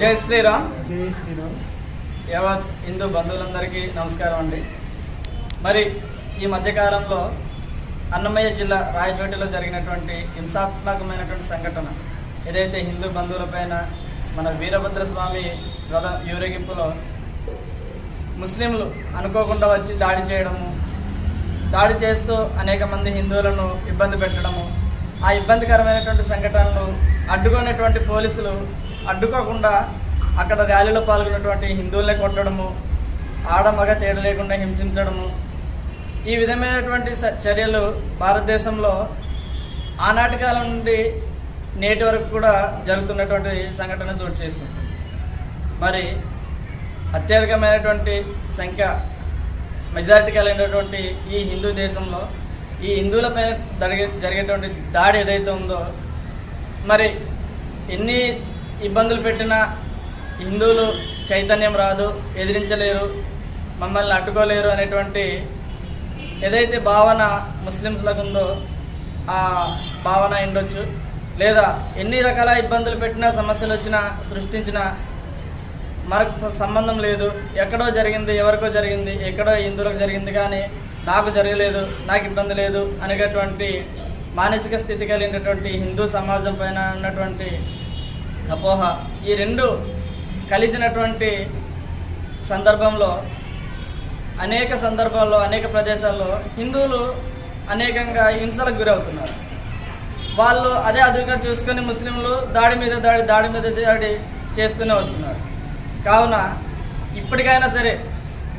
జై శ్రీరామ్. జై శ్రీరామ్. యావత్ హిందూ బంధువులందరికీ నమస్కారం అండి. మరి ఈ మధ్యకాలంలో అన్నమయ్య జిల్లా రాయచోటిలో జరిగినటువంటి హింసాత్మకమైనటువంటి సంఘటన ఏదైతే హిందూ బంధువులపైన మన వీరభద్ర స్వామి రథ ఊరేగింపులో ముస్లింలు అనుకోకుండా వచ్చి దాడి చేయడము దాడి చేస్తూ అనేక మంది హిందువులను ఇబ్బంది పెట్టడము ఆ ఇబ్బందికరమైనటువంటి సంఘటనలు అడ్డుకున్నటువంటి పోలీసులు అడ్డుకోకుండా అక్కడ ర్యాలీలో పాల్గొన్నటువంటి హిందువులనే కొట్టడము ఆడ మగ తేడా లేకుండా హింసించడము ఈ విధమైనటువంటి చర్యలు భారతదేశంలో ఆనాటి కాలం నుండి నేటి వరకు కూడా జరుగుతున్నటువంటి సంఘటన చోటు చేసుకుంటుంది. మరి అత్యధికమైనటువంటి సంఖ్య మెజారిటీ కలిగినటువంటి ఈ హిందూ దేశంలో ఈ హిందువులపైన జరిగే జరిగేటువంటి దాడి ఏదైతే ఉందో మరి ఎన్ని ఇబ్బందులు పెట్టిన హిందువులు చైతన్యం రాదు ఎదిరించలేరు మమ్మల్ని అడ్డుకోలేరు అనేటువంటి ఏదైతే భావన ముస్లిమ్స్లకు ఉందో ఆ భావన ఉండొచ్చు. లేదా ఎన్ని రకాల ఇబ్బందులు పెట్టినా సమస్యలు వచ్చినా సృష్టించినా మనకు సంబంధం లేదు. ఎక్కడో జరిగింది ఎవరికో జరిగింది ఎక్కడో హిందువులకు జరిగింది కానీ నాకు జరగలేదు నాకు ఇబ్బంది లేదు అనేటటువంటి మానసిక స్థితి కలిగినటువంటి హిందూ సమాజం పైన ఉన్నటువంటి అపోహ. ఈ రెండు కలిసినటువంటి సందర్భంలో అనేక సందర్భాల్లో అనేక ప్రదేశాల్లో హిందువులు అనేకంగా హింసలకు గురవుతున్నారు. వాళ్ళు అదే అదుగా చూసుకొని ముస్లింలు దాడి మీద దాడి దాడి మీద దాడి చేస్తూనే వస్తున్నారు. కావున ఇప్పటికైనా సరే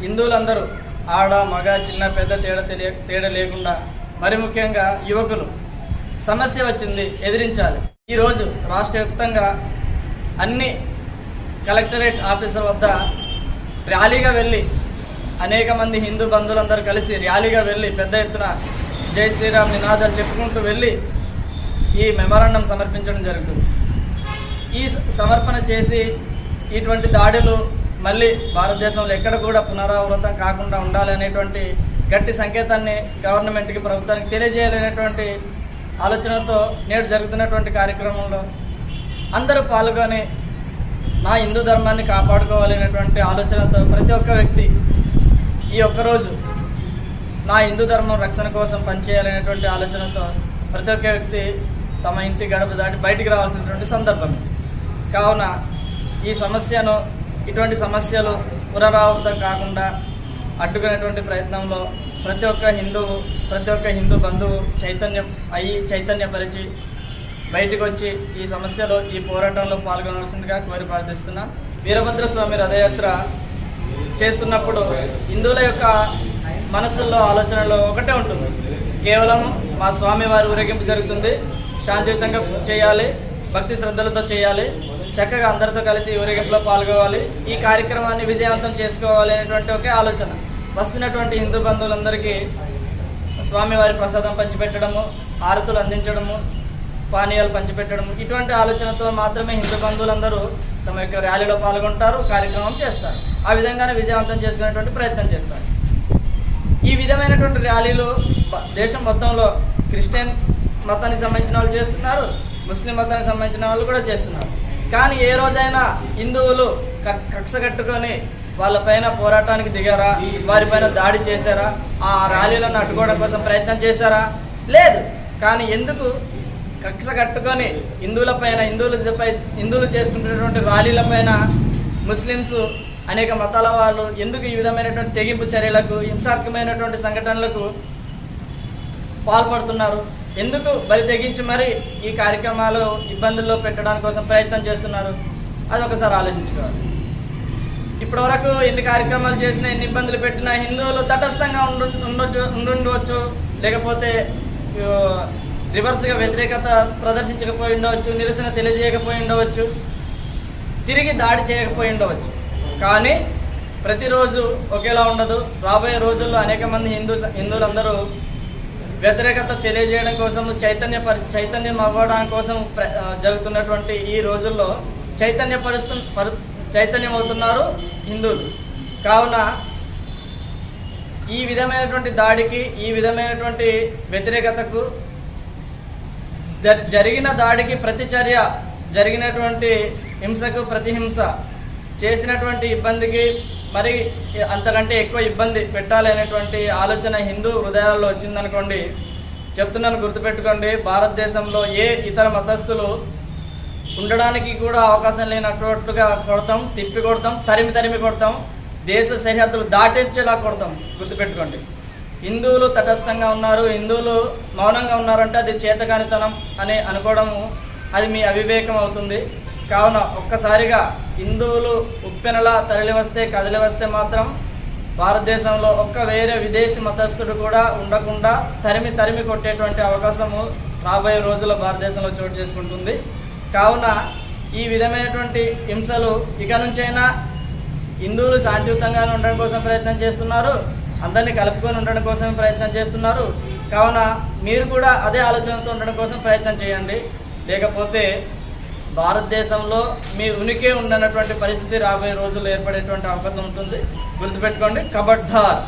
హిందువులందరూ ఆడ మగ చిన్న పెద్ద తేడా తెలియ తేడా లేకుండా మరి ముఖ్యంగా యువకులు సమస్య వచ్చింది ఎదిరించాలి. ఈరోజు రాష్ట్ర వ్యాప్తంగా అన్ని కలెక్టరేట్ ఆఫీసర్ వద్ద ర్యాలీగా వెళ్ళి అనేక మంది హిందూ బంధువులందరూ కలిసి ర్యాలీగా వెళ్ళి పెద్ద ఎత్తున జై శ్రీరామ్ నినాదాలు చెప్పుకుంటూ వెళ్ళి ఈ మెమరాండం సమర్పించడం జరుగుతుంది. ఈ సమర్పణ చేసి ఇటువంటి దాడులు మళ్ళీ భారతదేశంలో ఎక్కడ కూడా పునరావృతం కాకుండా ఉండాలనేటువంటి గట్టి సంకేతాన్ని గవర్నమెంట్కి ప్రభుత్వానికి తెలియజేయాలనేటువంటి ఆలోచనతో నేడు జరుగుతున్నటువంటి కార్యక్రమంలో అందరూ పాల్గొని నా హిందూ ధర్మాన్ని కాపాడుకోవాలనేటువంటి ఆలోచనతో ప్రతి ఒక్క వ్యక్తి ఈ ఒక్కరోజు నా హిందూ ధర్మం రక్షణ కోసం పనిచేయాలనేటువంటి ఆలోచనతో ప్రతి ఒక్క వ్యక్తి తమ ఇంటి గడప దాటి బయటికి రావాల్సినటువంటి సందర్భం కావున ఈ సమస్యను ఇటువంటి సమస్యలు పునరావృతం కాకుండా అడ్డుకునేటువంటి ప్రయత్నంలో ప్రతి ఒక్క హిందువు ప్రతి ఒక్క హిందూ బంధువు చైతన్యం అయ్యి చైతన్యపరిచి బయటకు వచ్చి ఈ సమస్యలో ఈ పోరాటంలో పాల్గొనవలసిందిగా కోరి ప్రార్థిస్తున్నా. వీరభద్ర స్వామి రథయాత్ర చేస్తున్నప్పుడు హిందువుల యొక్క మనసుల్లో ఆలోచనలో ఒకటే ఉంటుంది. కేవలం మా స్వామి వారి ఊరేగింపు జరుగుతుంది. శాంతియుతంగా చేయాలి భక్తి శ్రద్ధలతో చేయాలి చక్కగా అందరితో కలిసి ఊరేగింపులో పాల్గొవాలి ఈ కార్యక్రమాన్ని విజయవంతం చేసుకోవాలి అనేటువంటి ఒకే ఆలోచన. వస్తున్నటువంటి హిందూ బంధువులందరికీ స్వామివారి ప్రసాదం పంచిపెట్టడము హారతులు అందించడము పానీయాలు పంచిపెట్టడం ఇటువంటి ఆలోచనతో మాత్రమే హిందూ బంధువులందరూ తమ యొక్క ర్యాలీలో పాల్గొంటారు కార్యక్రమం చేస్తారు. ఆ విధంగానే విజయవంతం చేసుకునేటువంటి ప్రయత్నం చేస్తారు. ఈ విధమైనటువంటి ర్యాలీలు దేశం మొత్తంలో క్రిస్టియన్ మతానికి సంబంధించిన వాళ్ళు చేస్తున్నారు ముస్లిం మతానికి సంబంధించిన వాళ్ళు కూడా చేస్తున్నారు. కానీ ఏ రోజైనా హిందువులు కక్ష కట్టుకొని వాళ్ళపైన పోరాటానికి దిగారా వారిపైన దాడి చేశారా ఆ ర్యాలీలను అడ్డుకోవడం కోసం ప్రయత్నం చేశారా? లేదు. కానీ ఎందుకు కక్ష కట్టుకొని హిందువులపైన హిందువులపై హిందువులు చేసుకుంటున్నటువంటి ర్యాలీలపైన ముస్లిమ్స్ అనేక మతాల వాళ్ళు ఎందుకు ఈ విధమైనటువంటి తెగింపు చర్యలకు హింసాత్మకమైనటువంటి సంఘటనలకు పాల్పడుతున్నారు? ఎందుకు బరి తెగించి మరి ఈ కార్యక్రమాలు ఇబ్బందుల్లో పెట్టడానికి కోసం ప్రయత్నం చేస్తున్నారు? అది ఒకసారి ఆలోచించుకోవాలి. ఇప్పటివరకు ఎన్ని కార్యక్రమాలు చేసినా ఎన్ని ఇబ్బందులు పెట్టినా హిందువులు తటస్థంగా ఉండు ఉండొచ్చు ఉండుండవచ్చు లేకపోతే రివర్స్గా వ్యతిరేకత ప్రదర్శించకపోయి ఉండవచ్చు నిరసన తెలియజేయకపోయి ఉండవచ్చు తిరిగి దాడి చేయకపోయి ఉండవచ్చు కానీ ప్రతిరోజు ఒకేలా ఉండదు. రాబోయే రోజుల్లో అనేక మంది హిందూ హిందువులందరూ వ్యతిరేకత తెలియజేయడం కోసం చైతన్య పరి చైతన్యం అవ్వడం కోసం జరుగుతున్నటువంటి ఈ రోజుల్లో చైతన్య పరుస్తు పరు చైతన్యం అవుతున్నారు హిందువులు. కావున ఈ విధమైనటువంటి దాడికి ఈ విధమైనటువంటి వ్యతిరేకతకు జరిగిన దాడికి ప్రతిచర్య జరిగినటువంటి హింసకు ప్రతిహింస చేసినటువంటి ఇబ్బందికి మరి అంతకంటే ఎక్కువ ఇబ్బంది పెట్టాలి అనేటువంటి ఆలోచన హిందూ హృదయాల్లో వచ్చిందనుకోండి చెప్తున్నాను గుర్తుపెట్టుకోండి భారతదేశంలో ఏ ఇతర మతస్థులు ఉండడానికి కూడా అవకాశం లేనట్టుగా కొడతాం తిప్పి కొడతాం తరిమి తరిమి కొడతాం దేశ సరిహద్దులు దాటించేలా కొడతాం గుర్తుపెట్టుకోండి. హిందువులు తటస్థంగా ఉన్నారు హిందువులు మౌనంగా ఉన్నారంటే అది చేతకానితనం అని అనుకోవడము అది మీ అవివేకం అవుతుంది. కావున ఒక్కసారిగా హిందువులు ఉప్పెనలా తరలి వస్తే కదిలి వస్తే మాత్రం భారతదేశంలో ఒక్క వేరే విదేశీ మతస్థుడు కూడా ఉండకుండా తరిమి తరిమి కొట్టేటువంటి అవకాశము రాబోయే రోజుల్లో భారతదేశంలో చోటు చేసుకుంటుంది. కావున ఈ విధమైనటువంటి హింసలు ఇక నుంచైనా హిందువులు శాంతియుతంగానే ఉండడం కోసం ప్రయత్నం చేస్తున్నారు. అందరినీ కలుపుకొని ఉండడం కోసం ప్రయత్నం చేస్తున్నారు. కావున మీరు కూడా అదే ఆలోచనతో ఉండడం కోసం ప్రయత్నం చేయండి. లేకపోతే భారతదేశంలో మీ ఉనికి ఉండనటువంటి పరిస్థితి రాబోయే రోజుల్లో ఏర్పడేటువంటి అవకాశం ఉంటుంది. గుర్తుపెట్టుకోండి కబడ్దార్